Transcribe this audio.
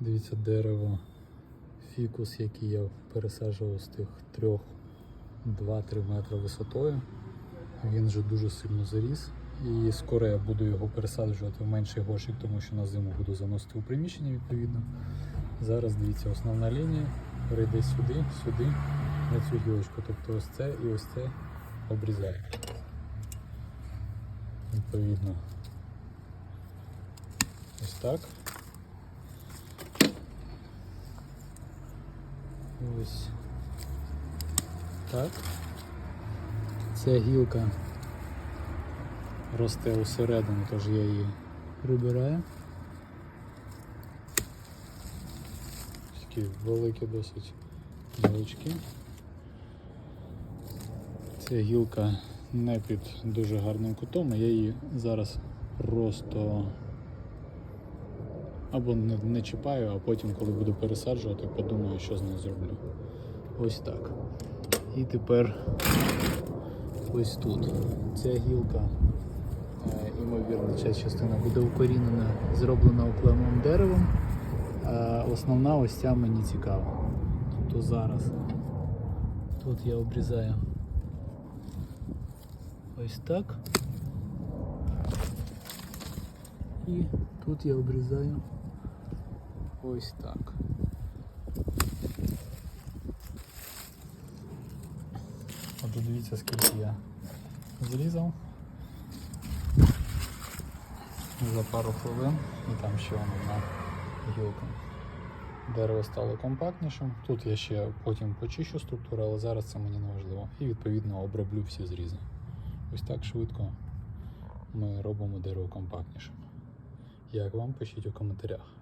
Дивіться, дерево фікус, який я пересаджував з тих трьох 2-3 метри висотою. Він вже дуже сильно заріс. І скоро я буду його пересаджувати в менший горщик, тому що на зиму буду заносити у приміщення відповідно. Зараз дивіться, основна лінія перейде сюди, сюди, на цю гілочку. Тобто ось це і ось це обрізаю. Відповідно. Ось так. Ось так. Ця гілка росте усередину, тож я її прибираю. Такі великі досить гілочки. Ця гілка не під дуже гарним кутом, і я її зараз просто або не, не чіпаю, а потім, коли буду пересаджувати, подумаю, що з нею зроблю. Ось так. І тепер ось тут. Ця гілка, е, ймовірно, ця частина буде укорінена, зроблена окремим деревом. А основна ось ця мені цікава. Тобто зараз тут я обрізаю ось так. І тут я обрізаю ось так. От дивіться, скільки я зрізав за пару хвилин і там ще одна гілка. Дерево стало компактнішим. Тут я ще потім почищу структуру, але зараз це мені не важливо. І відповідно оброблю всі зрізи. Ось так швидко ми робимо дерево компактнішим. Як вам пишіть у коментарях.